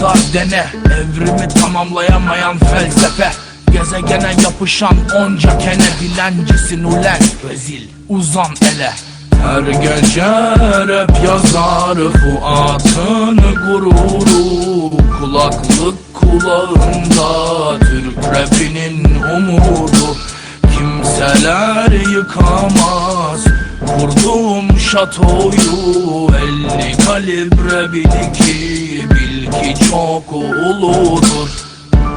Zar dene Evrimi tamamlayamayan felsefe. Gezegene yapışan onca kene Dilencisin ulen rezil. Uzan ele. Her gece rap yazar Fuat'ın gururu. Kulaklık kulağında Türk rapinin umudu. Kimseler yıkamaz Kurduğum şatoyu. Elli kalibre bil ki Bil ki çok uludur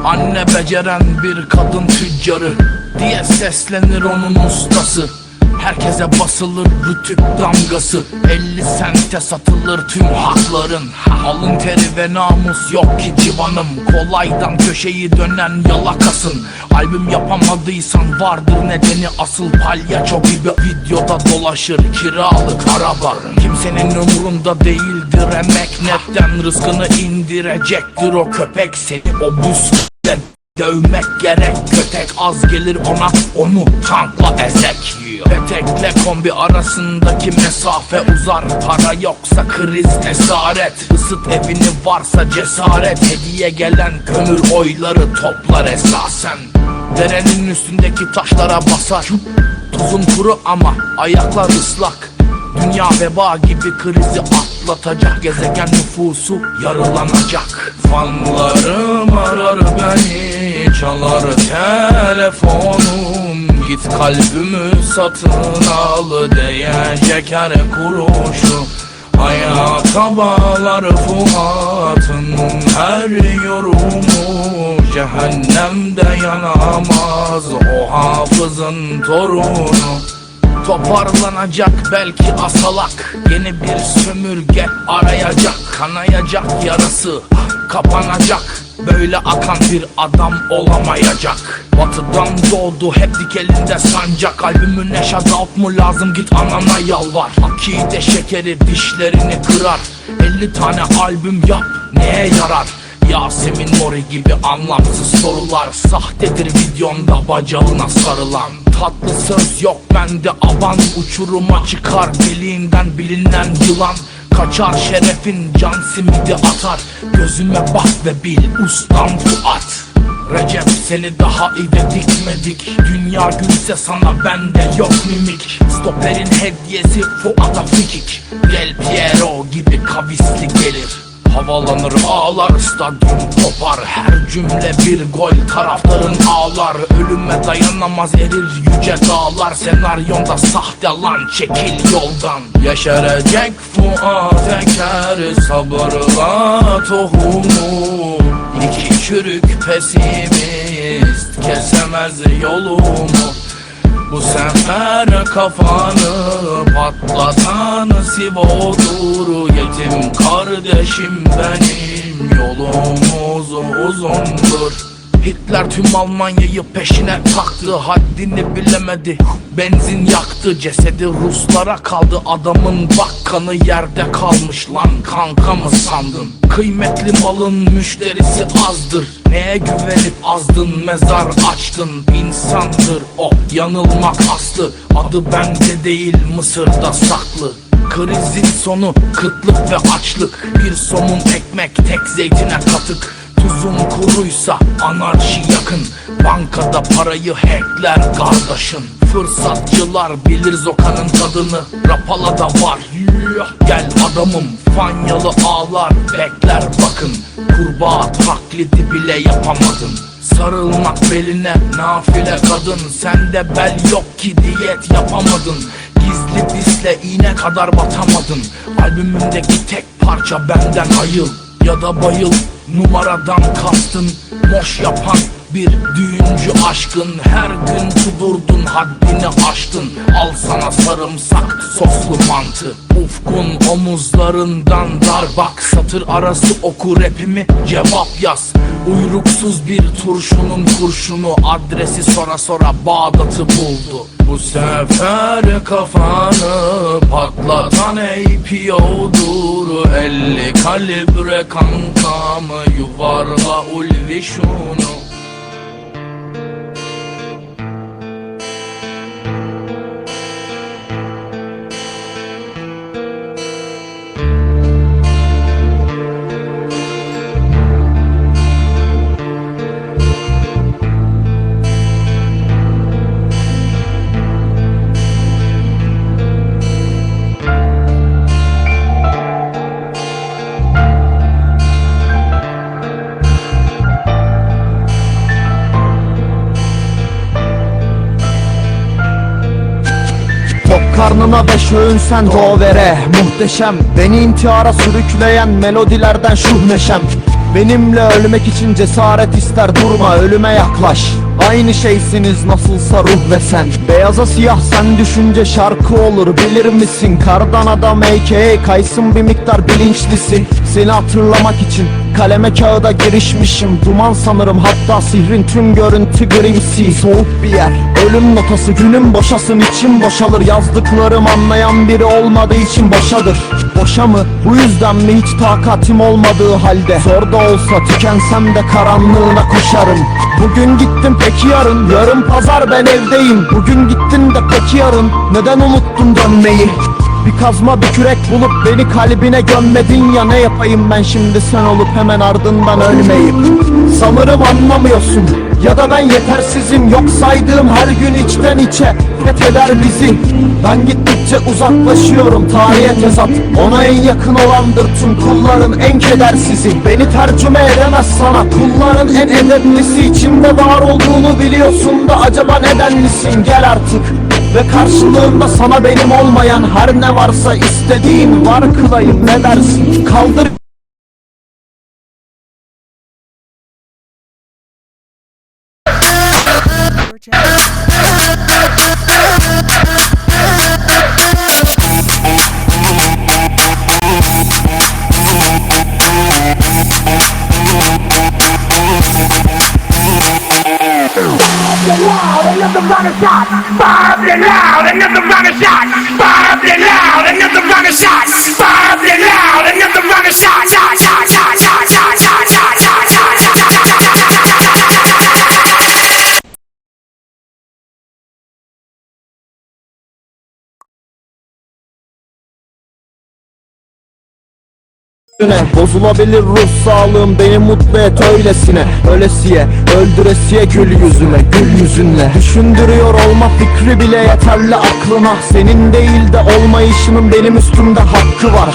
Anne beceren bir kadın tüccarı Diye seslenir onun ustası Herkese basılır rütük damgası. 50 sente satılır tüm hakların. Alın teri ve namus yok ki civanım. Kolaydan köşeyi dönen yalakasın. Albüm yapamadıysan vardır nedeni Asıl palyaço gibi videoda dolaşır Kiralık araba Kimsenin umurunda değildir emek. Netten rızkını indirecektir o köpek Seni. O büstte Dövmek gerek kötek az gelir ona. Onu tankla ezek. Petekle kombi arasındaki mesafe uzar. Para yoksa kriz esaret Isıt evini varsa cesaret. Hediye gelen kömür oyları toplar esasen. Derenin üstündeki taşlara basar. Tuzum kuru ama ayaklar ıslak. Dünya veba gibi krizi atlatacak. Gezegen nüfusu yarılanacak. Fanlarım arar beni Çalar telefonum. Git kalbimi satın al Diyecek her kuruşu Hayata bağlar Fuat'ın her yorumu. Cehennemde yanamaz o hafızın torunu. Toparlanacak belki asalak. Yeni bir sömürge arayacak Kanayacak yarası kapanacak Böyle akan bir adam olamayacak. Batıdan doğdu hep dik elinde sancak. Albümün neşat alt mı lazım? Git anana yalvar. Akide şekeri dişlerini kırar. 50 tane albüm yap neye yarar? Yasemin Mori gibi anlamsız sorular Sahtedir videonda bacağına sarılan. Tatlı söz yok bende aban Uçuruma çıkar. Deliğinden bilinen yılan Kaçar şerefin can simidi atar. Gözüme bak ve bil ustam Fuat Recep seni daha de dikmedik. Dünya gülse sana bende yok mimik. Stoperin hediyesi Fuat'a fikik. Del Piero gibi kavisli gelir Havalanır ağlar stadyum kopar. Her cümle bir gol taraftarın ağlar. Ölüme dayanamaz erir yüce dağlar. Senaryonda sahte lan çekil yoldan. Yaşaracak Fuat Eker Sabırla tohumu. İki çürük pesimist Kesemez yolumu bu sefer kafanı patlatan Sivo'dur Yetim kardeşim benim. Yolumuz uzundur Hitler tüm Almanya'yı peşine taktı. Haddini bilemedi Benzin yaktı. Cesedi Ruslara kaldı. Adamın bakkanı yerde kalmış lan. Kanka mı sandın? Kıymetli malın müşterisi azdır. Neye güvenip azdın? Mezar açtın. İnsandır o. Yanılmak aslı. Adı bende değil Mısır'da saklı. Krizin sonu kıtlık ve açlık. Bir somun ekmek tek zeytine katık Tuzun kuruysa anarşi yakın. Bankada parayı hackler kardeşin Fırsatçılar bilir zokanın tadını. Rapala da var. Gel adamım. Fanyalı ağlar Bekler bakın. Kurbağa taklidi bile yapamadın Sarılmak beline nafile kadın. Sende bel yok ki diyet yapamadın. Gizli disle iğne kadar batamadın Albümündeki tek parça benden ayıl. Ya da bayıl numaradan kastın Boş yapan bir düğüncü aşkın. Her gün kudurdun haddini aştın. Al sana sarımsak soslu mantı. Ufkun omuzlarından dar bak. Satır arası oku rapimi cevap yaz. Uyruksuz bir turşunun kurşunu Adresi sonra sonra Bağdat'ı buldu. Bu sefer kafanı patlatan APO'dur 50 kalibre kankamı yuvarla ulvi şunu karnına beş öğün sen doğ vere. Muhteşem beni intihara sürükleyen melodilerden şuh neşem. Benimle ölmek için cesaret ister durma ölüme yaklaş. Aynı şeysiniz nasılsa ruh ve sen. Beyaza siyah sen düşünce şarkı olur bilir misin? Kardan adam a.k.a. kaysın bir miktar bilinçlisi Seni hatırlamak için kaleme kağıda girişmişim. Duman sanırım hatta sihrin tüm görüntü grimsi. Soğuk bir yer ölüm notası günüm boşasın içim boşalır. Yazdıklarım anlayan biri olmadığı için boşadır. Boşa mı? Bu yüzden mi? Hiç takatim olmadığı halde. Zor da olsa tükensem de karanlığına koşarım. Bugün gittim peki yarın? Yarın pazar ben evdeyim. Bugün gittin de peki yarın? Neden unuttun dönmeyi bir kazma bir kürek bulup beni kalbine gömmedin ya Ne yapayım ben şimdi? Sen olup hemen ardından ölmeyip. Sanırım anlamıyorsun ya da ben yetersizim. Yok saydığım her gün içten içe fetheder bizi. Ben gittikçe uzaklaşıyorum tarihe tezat. Ona en yakın olandır tüm kulların en kedersizi. Beni tercüme edemez sana kulların en edeplisi. İçimde var olduğunu biliyorsun da acaba nedenlisin gel artık ve karşılığında sana benim olmayan her ne varsa istediğin var kılayım. Ne dersin? Kaldır rocket shot, fire up your loud, another rocket shot, fire up your loud, another rocket shot, fire up your loud, another rocket shot. Üstüne. Bozulabilir ruh sağlığım beni mutlu et öylesine. Ölesiye öldüresiye gül yüzüme gül yüzünle. Düşündürüyor olma fikri bile yeterli aklına. Senin değil de olmayışının benim üstümde hakkı var